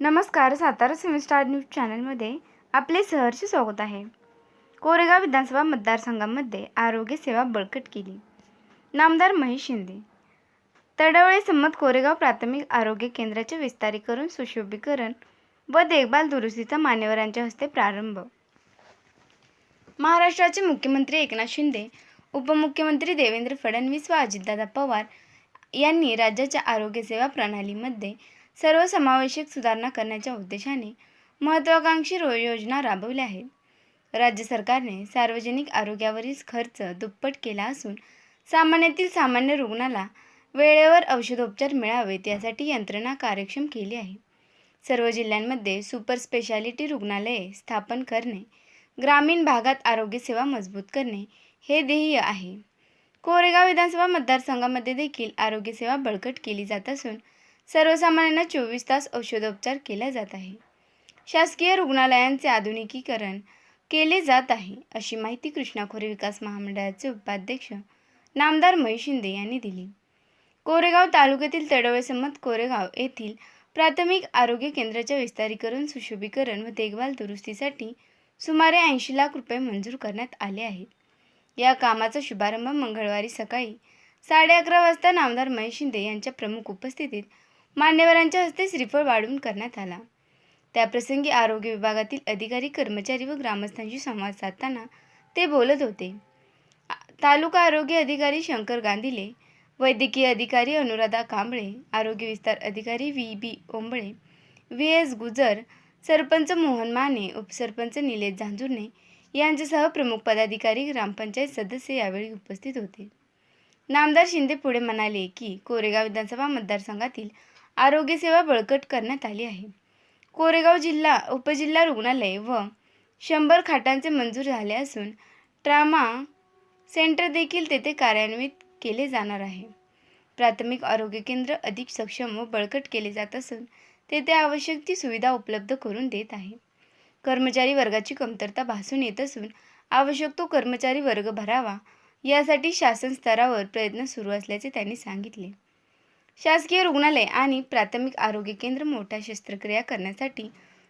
नमस्कार Satara semester news चॅनलमध्ये आपले सहर्ष स्वागत आहे. कोरेगाव विधानसभा मतदारसंघामध्ये आरोग्य सेवा बळकट केली. नामदार महेश शिंदे. तडवळे संमत कोरेगाव प्राथमिक आरोग्य केंद्राचे विस्तारीकरण सुशोभीकरण व देखभाल दुरुस्तीचा मान्यवरांच्या हस्ते प्रारंभ. महाराष्ट्राचे मुख्यमंत्री एकनाथ शिंदे उपमुख्यमंत्री देवेंद्र फडणवीस व अजितदादा पवार यांनी राज्याच्या आरोग्यसेवा प्रणालीमध्ये सर्वसमावेशक सुधारणा करण्याच्या उद्देशाने महत्त्वाकांक्षी रो योजना राबवल्या आहेत. राज्य सरकारने सार्वजनिक आरोग्यावरील खर्च दुप्पट केला असून सामान्यातील सामान्य रुग्णाला वेळेवर औषधोपचार मिळावेत यासाठी यंत्रणा कार्यक्षम केली आहे. सर्व जिल्ह्यांमध्ये सुपर स्पेशालिटी रुग्णालये स्थापन करणे ग्रामीण भागात आरोग्यसेवा मजबूत करणे हे ध्येय आहे. कोरेगाव विधानसभा मतदारसंघामध्ये देखील आरोग्यसेवा बळकट केली जात असून सर्वसामान्यांना चोवीस तास औषधोपचार केला जात आहे. शासकीय रुग्णालयांचे आधुनिकीकरण केले जात आहे अशी माहिती कृष्णा खोरे विकास महामंडळाचे उपाध्यक्ष नामदार महेश शिंदे यांनी दिली. कोरेगाव तालुक्यातील तडोळे संमत कोरेगाव येथील प्राथमिक आरोग्य केंद्राच्या विस्तारीकरण सुशोभीकरण व देखभाल दुरुस्तीसाठी सुमारे ऐंशी लाख रुपये मंजूर करण्यात आले आहेत. या कामाचा शुभारंभ मंगळवारी सकाळी साडे अकरा वाजता नामदार महेश शिंदे यांच्या प्रमुख उपस्थितीत मान्यवरांच्या हस्ते श्रीफळ वाढून करण्यात आला. त्याप्रसंगी आरोग्य विभागातील अधिकारी कर्मचारी व ग्रामस्थांशी संवाद साधताना ते बोलत होते. तालुका आरोग्य अधिकारी शंकर गांधीले वैद्यकीय अधिकारी अनुराधा कांबळे आरोग्य विस्तार अधिकारी V B Ombale V S Gujar sarpanch Mohan Mane उपसरपंच निलेश झांजुर्णे यांच्यासह प्रमुख पदाधिकारी ग्रामपंचायत सदस्य यावेळी उपस्थित होते. नामदार शिंदे पुढे म्हणाले की कोरेगाव विधानसभा मतदारसंघातील आरोग्यसेवा बळकट करण्यात आली आहे. कोरेगाव जिल्हा उपजिल्हा रुग्णालय व शंभर खाटांचे मंजूर झाले असून ट्रामा सेंटर देखील तेथे कार्यान्वित केले जाणार आहे. प्राथमिक आरोग्य केंद्र अधिक सक्षम व बळकट केले जात असून तेथे आवश्यक ती सुविधा उपलब्ध करून देत आहे. कर्मचारी वर्गाची कमतरता भासून येत असून आवश्यक तो कर्मचारी वर्ग भरावा यासाठी शासन स्तरावर प्रयत्न सुरू असल्याचे त्यांनी सांगितले. शासकीय रुग्णालय आणि प्राथमिक आरोग्य केंद्र मोठ्या शस्त्रक्रिया करण्यासाठी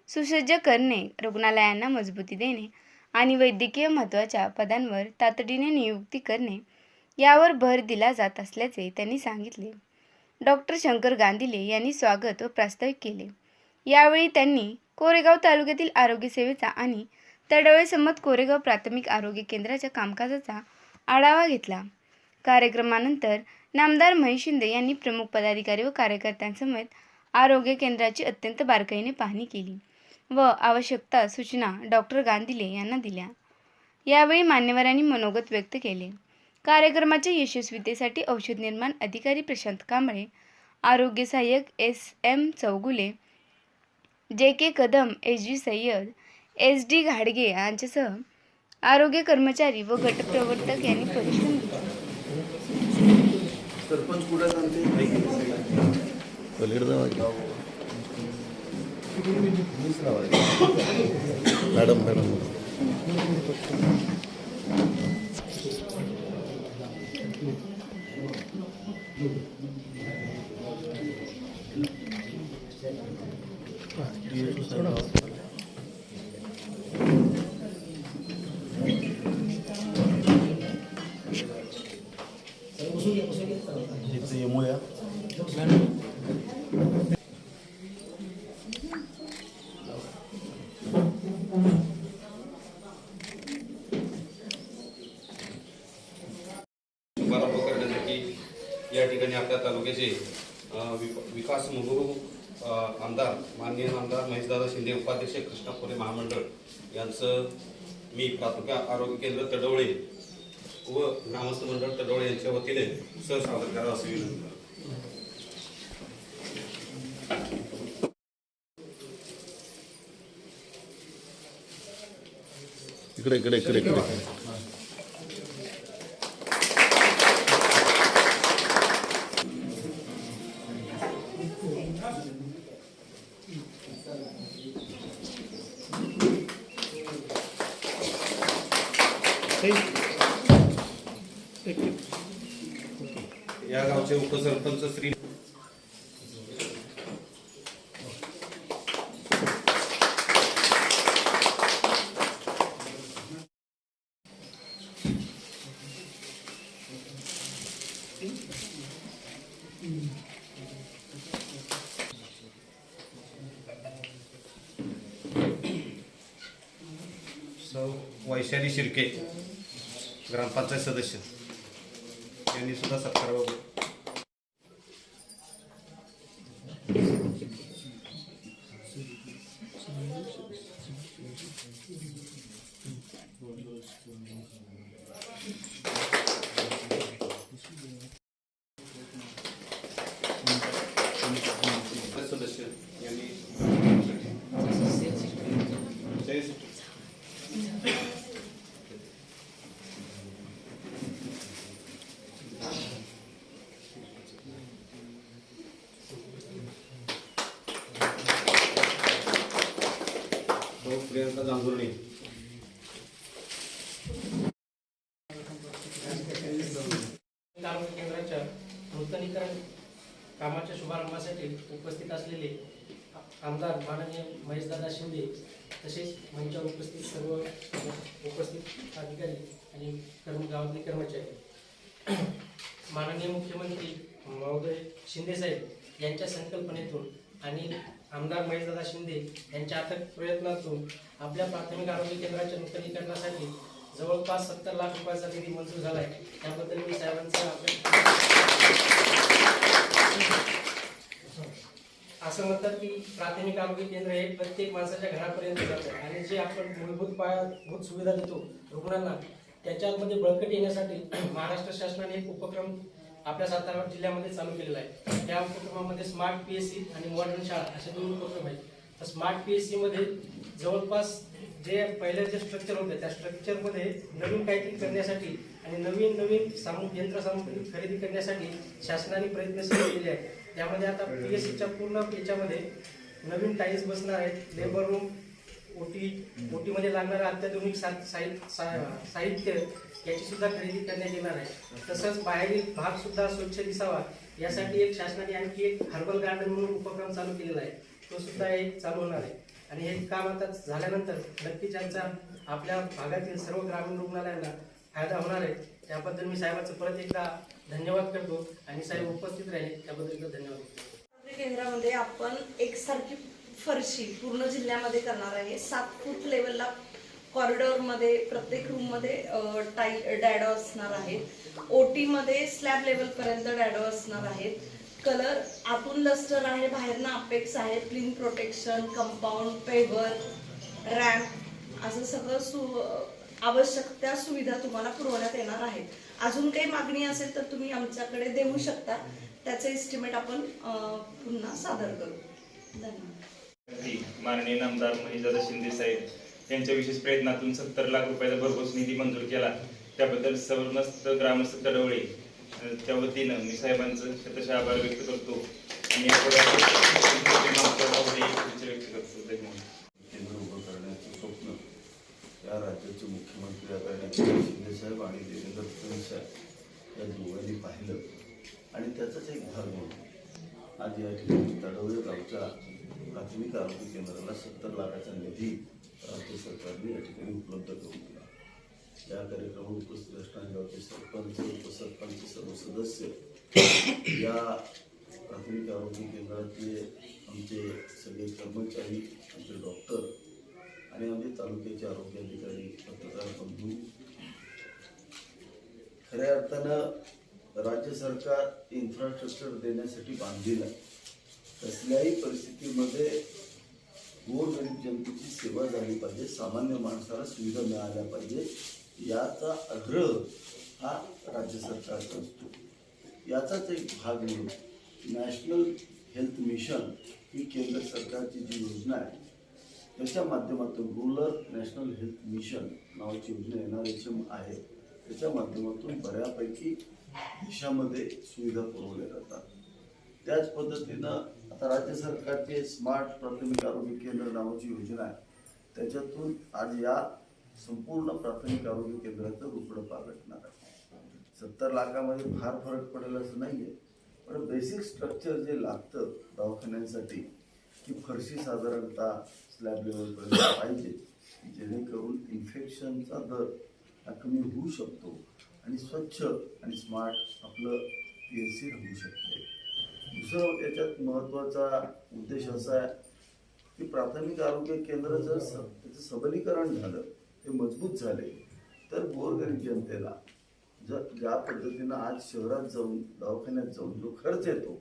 सुसज्ज करणे रुग्णालयांना मजबूती देणे आणि वैद्यकीय महत्त्वाच्या पदांवर तातडीने नियुक्ती करणे यावर भर दिला जात असल्याचे त्यांनी सांगितले. डॉक्टर शंकर गांधीले यांनी स्वागत व प्रास्ताविक केले. यावेळी त्यांनी कोरेगाव तालुक्यातील आरोग्यसेवेचा आणि तडवळे संमत कोरेगाव प्राथमिक आरोग्य केंद्राच्या कामकाजाचा आढावा घेतला. कार्यक्रमानंतर नामदार महेश शिंदे यांनी प्रमुख पदाधिकारी व कार्यकर्त्यांसमेत आरोग्य केंद्राची अत्यंत बारकाईने पाहणी केली व आवश्यकता सूचना डॉक्टर गांधिले यांना दिल्या. यावेळी मान्यवरांनी मनोगत व्यक्त केले. कार्यक्रमाच्या यशस्वीतेसाठी औषध निर्माण अधिकारी प्रशांत कांबळे आरोग्य सहाय्यक S. M. Chougule J. K. Kadam S. G. Sayyad S. D. घाडगे यांच्यासह आरोग्य कर्मचारी व गटप्रवर्तक यांनी परिश्रम घेतले. सरपंच कुठं सांगते पलीकडे जावा की. मॅडम मॅडम इथं ठिकाणी आपल्या तालुक्याचे विकास मुहुरू आमदार माननीय आमदार महेशदादा शिंदे उपाध्यक्ष कृष्णा खोरे महामंडळ यांचं मी प्राथमिक आरोग्य केंद्र तडवळे व ग्रामस्थ मंडळ तडवळे यांच्या वतीने सर सादर करावं असं विनंती इकडे इकडे इकडे इकडे. या गावचे उपसरपंच श्री ग्रामपंचायत सदस्य भाऊ जांभुर्णे आरोग्य केंद्राच्या नूतनीकरण कामाच्या शुभारंभासाठी उपस्थित असलेले आमदार माननीय महेशदादा शिंदे तसेच मंचावर उपस्थित सर्व उपस्थित अधिकारी आणि कर्म गावातले कर्मचारी. माननीय मुख्यमंत्री महोदय शिंदेसाहेब यांच्या संकल्पनेतून आणि आमदार महेशदादा शिंदे यांच्या अथक प्रयत्नातून आपल्या प्राथमिक आरोग्य केंद्राच्या नूतनीकरणासाठी जवळपास सत्तर लाख रुपयाचा निधी मंजूर झाला आहे त्याबद्दल मी साहेबांचा आपण असं म्हणतात की प्राथमिक आरोग्य केंद्र हे प्रत्येक माणसाच्या घरापर्यंत जातं आणि जे आपण मूलभूत पायाभूत सुविधा देतो रुग्णांना त्याच्यामध्ये बळकट येण्यासाठी महाराष्ट्र शासनाने एक उपक्रम आपल्या सातारा जिल्ह्यामध्ये चालू केलेला आहे. त्या उपक्रमामध्ये स्मार्ट पी एस सी आणि मॉडर्न शाळा असे दोन उपक्रम आहेत. तर स्मार्ट पी एस सीमध्ये जवळपास जे पहिले जे स्ट्रक्चर होते त्या स्ट्रक्चरमध्ये नवीन काहीतरी करण्यासाठी आणि नवीन नवीन सामू यंत्रसामुग्री खरेदी करण्यासाठी शासनाने प्रयत्नशील केले आहे त्यामध्ये आता पी एस सीच्या पूर्ण याच्यामध्ये नवीन टाईल्स बसणार आहेत. लेबर रूम ओटी ओटीमध्ये लागणारं अत्याधुनिक सा- साहि- सा- साहित्य याची सुद्धा खरेदी करण्यात येणार आहे. तसंच बाहेरील भाग सुद्धा स्वच्छ दिसावा यासाठी एक शासनाने आणखी एक हर्बल गार्डन म्हणून उपक्रम चालू केलेला आहे. तो सुद्धा एक चालू होणार आहे. आणि हे काम आता झाल्यानंतर नक्कीच यांचा आपल्या भागातील सर्व ग्रामीण रुग्णालयांना फायदा होणार आहे त्याबद्दल मी साहेबांचं परत एकदा धन्यवाद करतो आणि साहेब उपस्थित राहिले त्याबद्दल एकदा धन्यवाद. केंद्रामध्ये आपण एकसारखी फरशी पूर्ण जिल्ह्यामध्ये करणार आहे. सात फूट लेवलला कॉरिडॉरमध्ये प्रत्येक रूममध्ये मध्ये डॅडो असणार आहेत. ओटी मध्ये स्लॅब लेवलपर्यंत डॅडो असणार आहेत. कलर आतून लस्टर आहे बाहेरनं अपेक्स आहे clean protection compound paver ramp असं सगळं सु आवश्यक त्या सुविधा तुम्हाला पुरवण्यात येणार आहेत. अजून काही मागणी असेल तर तुम्ही आमच्याकडे देऊ शकता. त्याचे एस्टिमेट आपण पुन्हा सादर करू. धन्यवाद. माननीय नामदार महेशदादा शिंदे साहेब यांच्या विशेष प्रयत्नातून सत्तर लाख रुपयाचा भरघोस निधी मंजूर केला. त्याबद्दल समस्त ग्रामस्थ तडवळे त्या वतीनं मी साहेबांचं शतशः आभार व्यक्त करतो. आणि व्यक्त करतो. धन्यवाद केंद्र उभं करण्याचं स्वप्न. या राज्याचे मुख्यमंत्री आदरणीय शिंदे साहेब आणि देवेंद्र फडणवीस साहेब या दोघांनी पाहिलं. आणि त्याचाच एक भाग म्हणून आज या ठिकाणी तडवळे गावच्या प्राथमिक आरोग्य केंद्राला सत्तर लाखाचा निधी राज्य सरकारने या ठिकाणी उपलब्ध करून दिला या कार्यक्रमात उपस्थित असणारे गावचे सरपंच उपसरपंच सर्व सदस्य या प्राथमिक आरोग्य केंद्रातले आमचे सगळे कर्मचारी आमचे डॉक्टर आणि आमचे तालुक्याचे आरोग्य अधिकारी पत्रकार बंधू खऱ्या अर्थानं राज्य सरकार इन्फ्रास्ट्रक्चर देण्यासाठी बांधलेलं आहे. कसल्याही परिस्थितीमध्ये गोरगरीब जनतेची सेवा झाली पाहिजे सामान्य माणसाला सुविधा मिळाल्या पाहिजे याचा आग्रह हा राज्य सरकारचा असतो. याचाच एक भाग म्हणून नॅशनल हेल्थ मिशन ही केंद्र सरकारची जी योजना आहे त्याच्या माध्यमातून रुरल नॅशनल हेल्थ मिशन नावाची योजना एन आर एच एम आहे त्याच्या माध्यमातून बऱ्यापैकी देशामध्ये सुविधा पुरवल्या जातात. त्याच पद्धतीनं आता राज्य सरकारचे स्मार्ट प्राथमिक आरोग्य केंद्र नावाची योजना आहे. त्याच्यातून आज या संपूर्ण प्राथमिक आरोग्य केंद्राचं रुपडं पालटणार आहे. सत्तर लाखामध्ये फार फरक पडेल असं नाही आहे पण बेसिक स्ट्रक्चर जे लागतं दवाखान्यांसाठी की फरशी साधारणतः स्लॅब लेवलपर्यंत पाहिजे जेणेकरून इन्फेक्शनचा दर हा कमी होऊ शकतो आणि स्वच्छ आणि स्मार्ट आपलं पी एच सी होऊ शकतं. दुसरं याच्यात महत्त्वाचा उद्देश असा आहे की प्राथमिक आरोग्य केंद्र जर स त्याचं सबलीकरण झालं ते मजबूत झाले तर गोरगरीब जनतेला जर ज्या पद्धतीनं आज शहरात जाऊन दवाखान्यात जाऊन जो खर्च येतो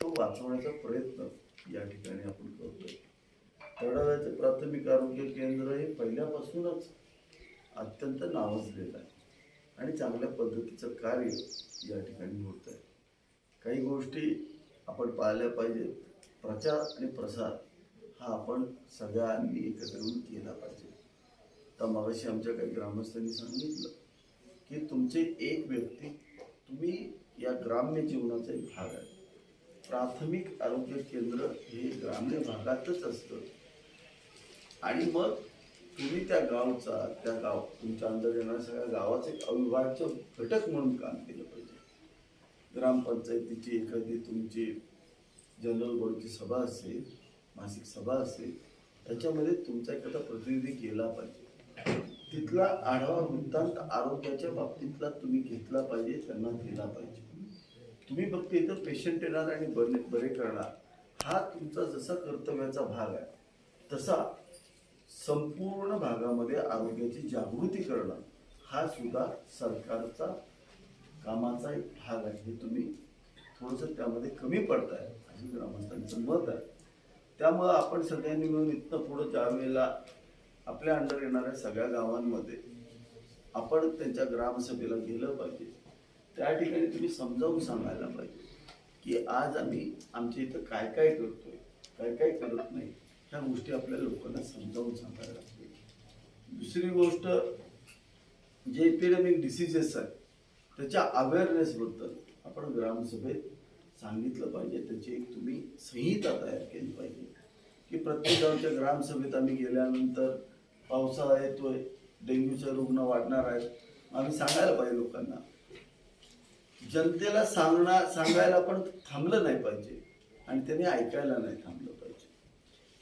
तो वाचवण्याचा प्रयत्न या ठिकाणी आपण करतोय. तळाव्याचं प्राथमिक आरोग्य केंद्र हे पहिल्यापासूनच अत्यंत नावाजलेलं आहे आणि चांगल्या पद्धतीचं कार्य या ठिकाणी होत आहे काही गोष्टी आपण पाळल्या पाहिजेत. प्रचार आणि प्रसार हा आपण सगळ्यांनी एकत्र येऊन केला पाहिजे. तर मगाशी आमच्या काही ग्रामस्थांनी सांगितलं की तुमचे एक व्यक्ती तुम्ही या ग्राम्य जीवनाचा एक भाग आहे. प्राथमिक आरोग्य केंद्र हे ग्राम्य भागातच असतं. आणि मग तुम्ही त्या गावचा त्या गाव तुमच्या अंदर येणाऱ्या सगळ्या गावाचं एक अविभाज्य घटक म्हणून काम केलं पाहिजे. ग्रामपंचायतीची एखादी तुमची जनरल बॉडीची सभा असेल मासिक सभा असेल त्याच्यामध्ये तुमचा एखादा प्रतिनिधी गेला पाहिजे. तिथला आढावा वृत्तांत आरोग्याच्या बाबतीतला तुम्ही घेतला पाहिजे त्यांना दिला पाहिजे. तुम्ही फक्त इथं पेशंट येणार आणि बरे बरे करणार. हा तुमचा जसा कर्तव्याचा भाग आहे तसा संपूर्ण भागामध्ये आरोग्याची जागृती करणं हा सुद्धा सरकारचा कामाचा एक भाग आहे. हे तुम्ही थोडंसं त्यामध्ये कमी पडताय. असं ग्रामस्थांचं मत आहे. त्यामुळं आपण सगळ्यांनी मिळून इथनं पुढं ज्यावेळेला आपल्या अंडर येणाऱ्या सगळ्या गावांमध्ये आपण त्यांच्या ग्रामसभेला गेलं पाहिजे. त्या ठिकाणी तुम्ही समजावून सांगायला पाहिजे की आज आम्ही आमच्या इथं काय काय करतोय काय काय करत नाही ह्या गोष्टी आपल्या लोकांना समजावून सांगायला लागतील दुसरी गोष्ट जे एपिडेमिक डिसिजेस आहेत त्याच्या अवेअरनेसबद्दल आपण ग्रामसभेत सांगितलं पाहिजे. त्याची एक तुम्ही संहिता तयार केली पाहिजे. की प्रत्येक गावच्या ग्रामसभेत आम्ही गेल्यानंतर पावसाळा येतोय डेंग्यूचे रुग्ण वाढणार आहेत. आम्ही सांगायला पाहिजे लोकांना जनतेला सांगणार सांगायला पण थांबलं नाही पाहिजे आणि त्याने ऐकायला नाही थांबलं पाहिजे.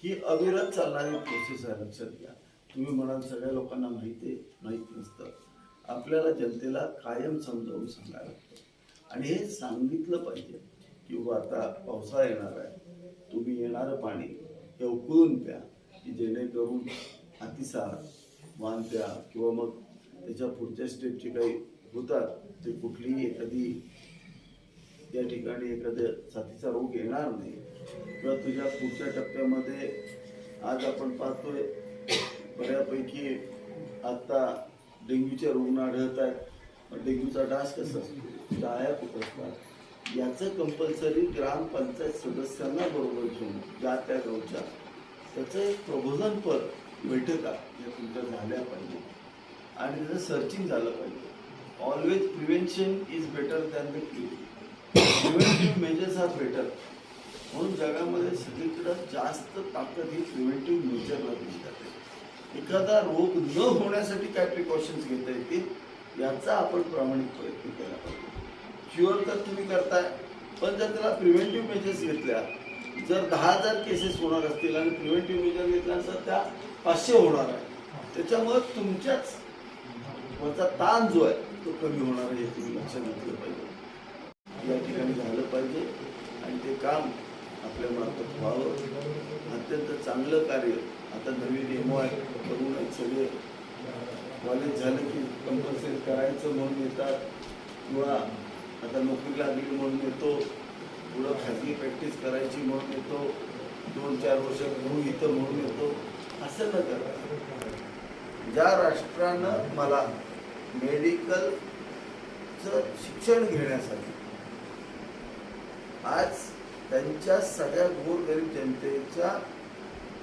ही अविरत चालणारी प्रोसेस आहे लक्षात घ्या. तुम्ही म्हणाल सगळ्या लोकांना माहिती आहे माहीत नसतं. आपल्याला जनतेला कायम समजावून सांगायला लागतं. आणि हे सांगितलं पाहिजे किंवा आता पावसाळा येणार आहे. तुम्ही येणारं पाणी हे उकळून प्या की जेणेकरून अतिसार वांत्या किंवा मग त्याच्या पुढच्या स्टेपचे काही होतात ते कुठलीही एखादी त्या ठिकाणी एखाद्या साथीचा रोग येणार नाही. किंवा तुझ्या पुढच्या टप्प्यामध्ये आज आपण पाहतोय बऱ्यापैकी आता डेंग्यूचे रुग्ण आढळत आहेत. मग डेंग्यूचा डास कसा असतो? डाळ्या खूप असतात. याचं कंपल्सरी ग्रामपंचायत सदस्यांना बरोबर घेऊन ज्या त्या गावच्या त्याचं एक प्रबोधनपर बैठका या तुमच्या झाल्या पाहिजे. आणि त्याचं सर्चिंग झालं पाहिजे. Always prevention is better than the preventive measures are better म्हणून जगामध्ये सगळीकडं जास्त ताकद ही प्रिव्हेंटिव्ह मेजरला दिली जाते. एखादा रोग न होण्यासाठी काय प्रिकॉशन्स घेता येतील याचा आपण प्रामाणिक प्रयत्न केला पाहिजे. क्युअर तर तुम्ही करताय पण जर त्याला प्रिव्हेंटिव्ह मेजर्स घेतल्या जर दहा हजार केसेस होणार असतील आणि प्रिव्हेंटिव्ह मेजर घेतल्यानंतर त्या पाचशे होणार आहे. त्याच्यामुळे तुमच्याच वरचा ताण जो आहे तो कमी होणार आहे हे तुम्ही लक्षात घेतलं पाहिजे. या ठिकाणी झालं पाहिजे आणि ते काम आपल्या मार्फत व्हावं. अत्यंत चांगलं कार्य आता नवीन डेमो आहे करून सगळे. कॉलेज झालं की कंपल्सरी करायचं म्हणून येतात. किंवा आता नोकरी लागली म्हणून येतो. पुढं खाजगी प्रॅक्टिस करायची म्हणून येतो. दोन चार वर्ष गुरु इथं म्हणून येतो. असं न करा. ज्या राष्ट्रानं मला मेडिकलचं शिक्षण घेण्यासाठी आज त्यांच्या सगळ्या गोरगरीब जनतेच्या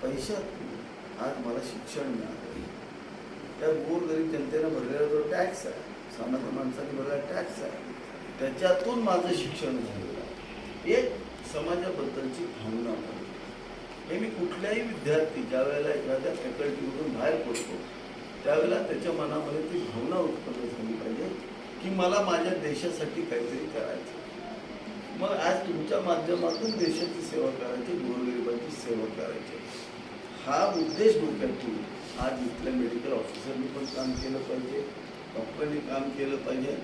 पैशात आज मला शिक्षण मिळालं. त्या गोरगरीब जनतेनं भरलेला जो टॅक्स आहे. सामान्य माणसाने भरलेला टॅक्स आहे. त्याच्यातून माझं शिक्षण झालेलं आहे. एक समाजाबद्दलची भावना पाहिजे हे मी कुठल्याही विद्यार्थी ज्या वेळेला एखाद्या फॅकल्टीमधून बाहेर पडतो त्यावेळेला त्याच्या मनामध्ये ती भावना उत्पन्न झाली पाहिजे की मला माझ्या देशासाठी काहीतरी करायचं. मग आज तुमच्या माध्यमातून देशाची सेवा करायची गोरगरिबांची सेवा करायची. हा उद्देश डोक्यात ठेवून आज इथल्या मेडिकल ऑफिसरनी पण काम केलं पाहिजे डॉक्टरांनी काम केलं पाहिजे.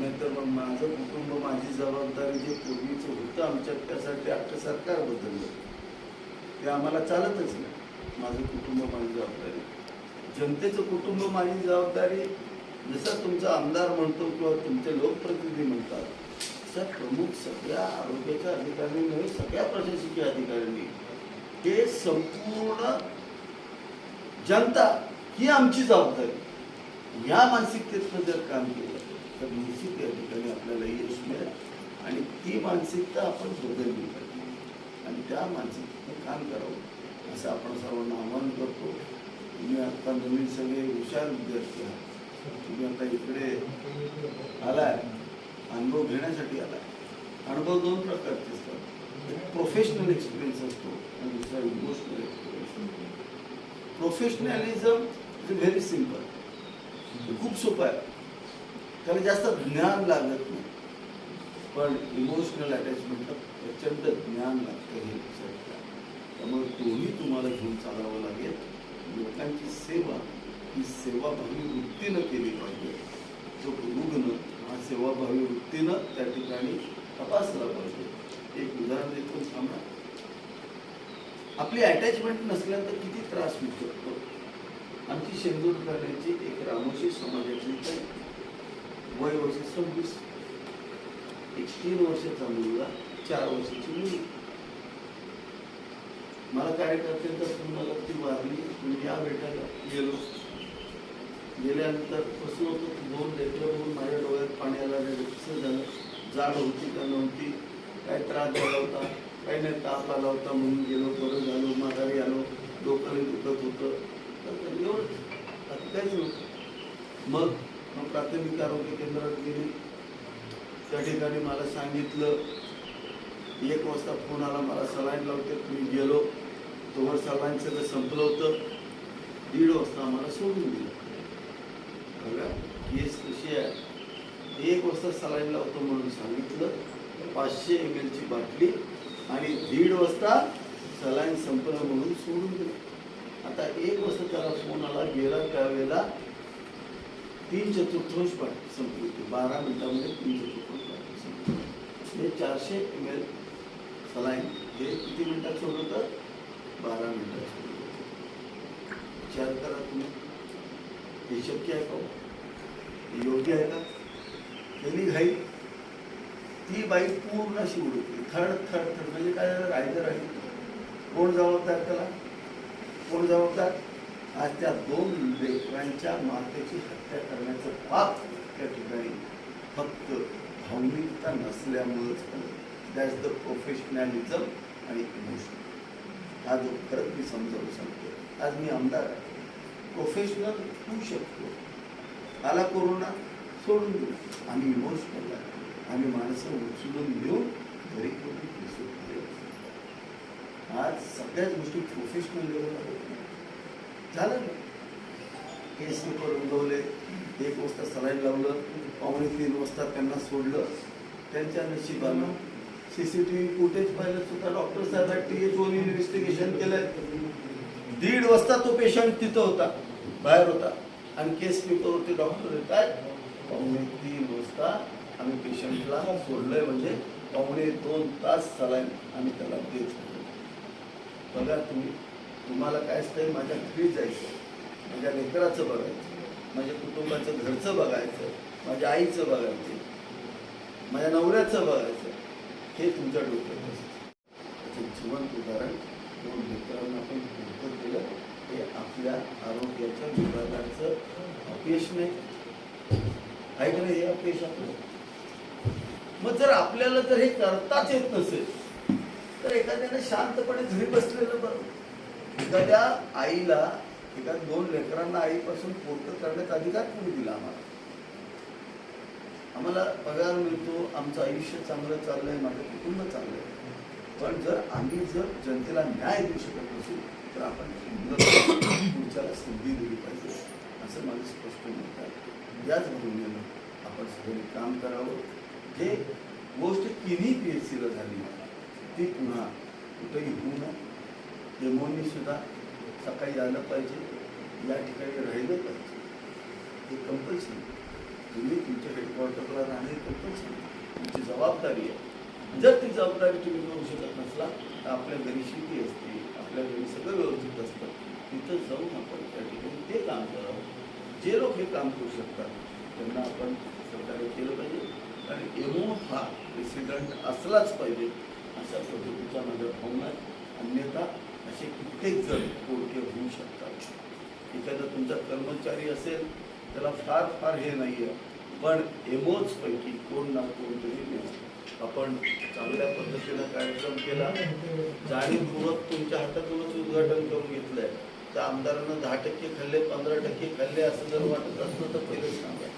नाहीतर मग माझं कुटुंब माझी जबाबदारी जे पूर्वीचं होतं आमच्या त्यासाठी आमचं सरकार बदललं. ते आम्हाला चालतच नाही. माझं कुटुंब माझी जबाबदारी. जनतेचं कुटुंब माझी जबाबदारी जसं तुमचा आमदार म्हणतो किंवा तुमचे लोकप्रतिनिधी म्हणतात तसं प्रमुख सगळ्या आरोग्याच्या अधिकाऱ्यांनी सगळ्या प्रशासकीय अधिकाऱ्यांनी हे संपूर्ण जनता ही आमची जबाबदारी. या मानसिकतेतनं जर काम केलं तर निश्चित या ठिकाणी आपल्याला यश मिळेल आणि ती मानसिकता आपण बदलली पाहिजे. आणि त्या मानसिकतेनं काम करावं असं आपण सर्वांना आवाहन करतो. तुम्ही आता नवीन सगळे हुशार विद्यार्थी आहात. तुम्ही आता इकडे आलाय अनुभव घेण्यासाठी आलाय. अनुभव दोन प्रकारचे असतात. एक प्रोफेशनल एक्सपिरियन्स असतो आणि दुसरा emotional experience professionalism is very simple खूप सोपं आहे. त्याला जास्त ज्ञान लागत नाही. पण इमोशनल अटॅचमेंटला प्रचंड ज्ञान लागतं हे लक्षात त्यामुळे दोन्ही तुम्हाला घेऊन चालावं लागेल. लोकांची सेवा ही सेवाभावी वृत्तीनं केली पाहिजे. जो रुग्ण हा सेवाभावी वृत्तीनं त्या ठिकाणी तपासला पाहिजे. एक उदाहरण देतो थांबा. आपली अटॅचमेंट नसल्यानंतर किती त्रास होऊ शकतो? आमची शेंदूर करण्याची एक रामोशी समाजाची ताई, वय वर्ष सव्वीस. एक तीन वर्षाचा मुलगा चार वर्षाची मुलगी. मला कार्यकर्त्यांचा फोन आला ती वारली. मी या भेटायला गेलो. गेल्यानंतर कसं होतं दोन लेकरं बघून माझ्या डोळ्यात पाणी आला झालं. जाड होती का नव्हती? काय त्रास झाला होता? काही नाही ताप आला होता म्हणून गेलो परत झालो माघारी आलो डोक्याने दुखत होतं. तर एवढं बाकी काहीच नव्हतं मग मग प्राथमिक आरोग्य केंद्रात गेली. त्या ठिकाणी मला सांगितलं एक वाजता फोन आला मला सलाईन लावते मी गेलो. तोवर सलाईन सगळं संपलं होतं. दीड वाजता आम्हाला सोडून दिलं. बघा केस कशी आहे. एक वाजता सलाईन लावतो म्हणून सांगितलं. पाचशे एम एलची बाटली. आणि दीड वाजता सलाईन संपलं म्हणून सोडून दिलं. आता एक वाजता त्याला फोन आला गेला त्यावेळेला तीन चतुर्थांश पाठ संपली होती. बारा मिनिटामध्ये तीन चतुर्थांश पाठ संपली हे चारशे एम एल सलाईन हे किती मिनिटात तर? बारा मिनिटात सोडवतात विचार करा तुम्ही. हे शक्य आहे का हो? योग्य आहे का? गेली घाई ती बाई पूर्ण अशी उडवली थर्ड थर्ड थर्ड म्हणजे काय झालं? राहिलं कोण जबाबदार त्याला? कोण जबाबदार? आज त्या दोन लेकरांच्या मातेची हत्या करण्याचं पाप त्या ठिकाणी फक्त भावनिकता नसल्यामुळेच दॅट्स द प्रोफेशनॅलिझम आणि इमोशन हा जो फरक मी समजावू शकतो आज मी आमदार आहे. प्रोफेशनल होऊ शकतो. आला कोरोना सोडून देऊ. आम्ही इमोशनल आहे. आम्ही माणसं उचलून घेऊन घरी करून आज सगळ्याच गोष्टी प्रोफेशनल लेवलला होत नाही. झालं ना? केस पेपर उडवले एक वाजता सलाईन लावलं पावणे तीन वाजता त्यांना सोडलं. त्यांच्या नशिबानं C C T V footage पाहिलं सुद्धा डॉक्टर साहेब टी एच इन्व्हेस्टिगेशन केलंय. दीड वाजता तो पेशंट तिथं होता बाहेर होता. आणि केस पेपरवरती डॉक्टर काय? पावणे तीन वाजता आम्ही पेशंटला सोडलंय म्हणजे पावणे दोन तास सलाईन आम्ही त्याला देत होतो बघा तुम्ही तुम्हाला काय असतंय? माझ्या घरी जायचं. माझ्या लेकराचं बघायचं. माझ्या कुटुंबाचं घरचं बघायचं. माझ्या आईचं बघायचं. माझ्या नवऱ्याचं बघायचं. हे तुमच्या डोक्यात असतं. त्याचं जिवंत उदाहरण दोन लेकरांना आपण पुढं केलं हे आपल्या आरोग्याच्या विभागाचं अपयश नाही. ऐकलं नाही हे अपयश आपलं? मग जर आपल्याला जर हे करताच येत नसेल तर एखाद्याने शांतपणे घरी बसलेलं बरं एखाद्या आईला एका दोन लेकरांना आईपासून पोट करण्याचा अधिकार कोणी दिला आम्हाला? आम्हाला पगार मिळतो आमचं आयुष्य चांगलं चाललंय माझं कुटुंब चांगलं आहे पण जर आम्ही जर जनतेला न्याय देऊ शकत नसू तर आपण पुढच्याला संधी दिली पाहिजे असं माझं स्पष्ट म्हणत आहे. याच भूमिकेनं आपण सगळ्यांनी काम करावं. जे गोष्ट तिन्ही पी एच सीला झाली. ती पुन्हा कुठेही होऊ नये. एमओनी सुद्धा सकाळी आलं पाहिजे. या ठिकाणी राहिलं पाहिजे. हे कंपल्सरी तुम्ही तुमच्या हेडक्वार्टरला राहणे कंपल्सरी तुमची जबाबदारी आहे. जर ती जबाबदारी तुम्ही करू शकत नसला तर आपल्या घरी शेती असते. आपल्या घरी सगळं व्यवस्थित असतं. तिथं जाऊन आपण त्या ठिकाणी ते काम करावं. जे लोक हे काम करू शकतात त्यांना आपण सहकार्य केलं पाहिजे. आणि एमओ हा प्रेसिडेंट असलाच पाहिजे अशा पद्धतीच्या माझ्या भावना अन्यथा असे कित्येक जण कोणते होऊ शकतात. एखादा तुमचा कर्मचारी असेल त्याला फार फार हे नाही आहे पण एमओच पैकी कोण ना कोणतरी आपण चांगल्या पद्धतीनं कार्यक्रम केला जाणीवपूर्वक तुमच्या हातातूनच उद्घाटन करून घेतलंय. त्या आमदारांना दहा टक्के खाल्ले पंधरा टक्के खाल्ले असं जर वाटत असलं तर पहिलेच सांगा.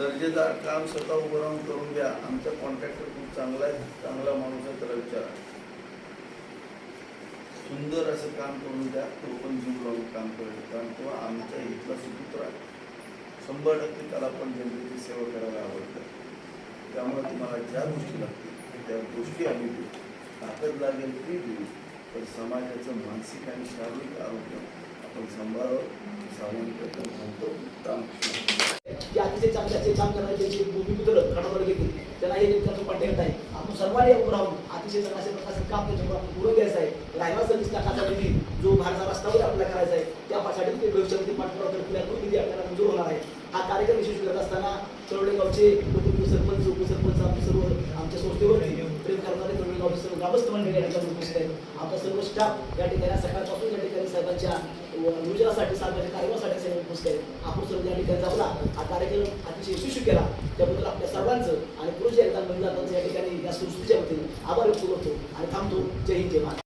दर्जेदार काम स्वतः उभं राहून करून द्या. आमचा कॉन्ट्रॅक्टर खूप चांगला आहे चांगला माणूस आहे त्याला विचारा. सुंदर असं काम करून द्या तो पण जीव लावून काम करेल. कारण तो आमच्या इथला सुपुत्र आहे. शंभर टक्के त्याला पण जनतेची सेवा करायला आवडतं. त्यामुळे तुम्हाला ज्या गोष्टी लागतील त्या गोष्टी आम्ही देऊ. ताकद लागेल ती देऊ. पण समाजाचं मानसिक आणि शारीरिक आरोग्य आपण सांभाळावं सामान्य म्हणतो रामकृष्ण जे अतिशय चांगले असे काम करणारे त्यांची भूमिपुत्र कडवर घेतील त्यांना हे त्यांचं कॉन्टॅक्ट आहे. आपण सर्वांनी उभं राहून अतिशय चांगल्या अशा प्रकारचं काम त्याच्यावर आपण पुढे द्यायचं आहे रायवा सर्व्हिस टाकाचा जो भारताचा रस्त्यावर आपल्याला करायचा आहे त्यासाठी ते भविष्यामध्ये पाठपुरावा करतील तो निधी आपल्याला मंजूर होणार आहे. हा कार्यक्रम विशेष करत असताना तळवडे गावचे कुटुंब सरपंच उपसरपंच आमचे सर्व आमच्या संस्थेवरती प्रेम करणारे तळवडे गावचे सर्व ग्रामस्थ मंडळी यांच्या उपस्थित आहेत. आपला सर्व स्टाफ या ठिकाणी सकाळपासून या ठिकाणी साहेबांच्या नियोजनासाठी साहेबांच्या कार्यक्रमासाठी सगळे आपण सर्व या ठिकाणी आपला हा कार्यक्रम अतिशय यशस्वी केला त्याबद्दल आपल्या सर्वांचं आणि पुरुष एकदा महिलांचं या ठिकाणी या संस्कृतीच्या वतीने आभार व्यक्त करतो आणि थांबतो. जय हिंद जय महाराज